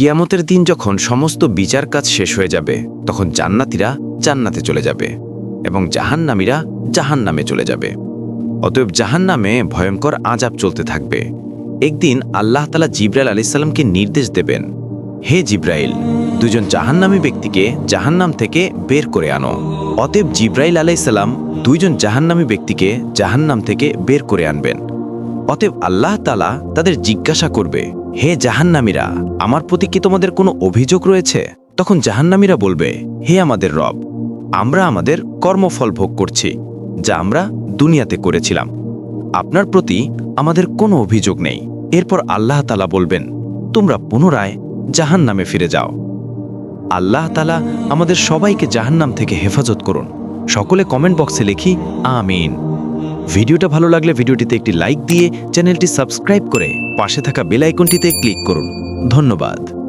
কিয়ামতের দিন যখন সমস্ত বিচার কাজ শেষ হয়ে যাবে, তখন জান্নাতীরা জান্নাতে চলে যাবে এবং জাহান্নামীরা জাহান্নামে চলে যাবে। অতএব জাহান্নামে ভয়ঙ্কর আজাব চলতে থাকবে। একদিন আল্লাহ তালা জিব্রাইল আলাইসাল্লামকে নির্দেশ দেবেন, হে জিব্রাইল, দুজন জাহান্নামী ব্যক্তিকে জাহান্নাম থেকে বের করে আনো। অতএব জিব্রাইল আলাইসাল্লাম দুইজন জাহান্নামী ব্যক্তিকে জাহান্নাম থেকে বের করে আনবেন। অতএব আল্লাহ তালা তাদের জিজ্ঞাসা করবে হে জাহান্নামীরা, আমার প্রতি কি তোমাদের কোনো অভিযোগ রয়েছে? তখন জাহান্নামীরা বলবে, হে আমাদের রব, আমরা আমাদের কর্মফল ভোগ করছি, যা আমরা দুনিয়াতে করেছিলাম। আপনার প্রতি আমাদের কোনো অভিযোগ নেই। এরপর আল্লাহ তালা বলবেন, তোমরা পুনরায় জাহান নামে ফিরে যাও। আল্লাহ তালা আমাদের সবাইকে জাহান্নাম থেকে হেফাজত করুন। সকলে কমেন্ট বক্সে লিখি, আমিন। ভিডিওটা ভালো লাগলে ভিডিওটিতে একটি লাইক দিয়ে চ্যানেলটি সাবস্ক্রাইব করে পাশে থাকা বেল আইকনটিতে ক্লিক করুন। ধন্যবাদ।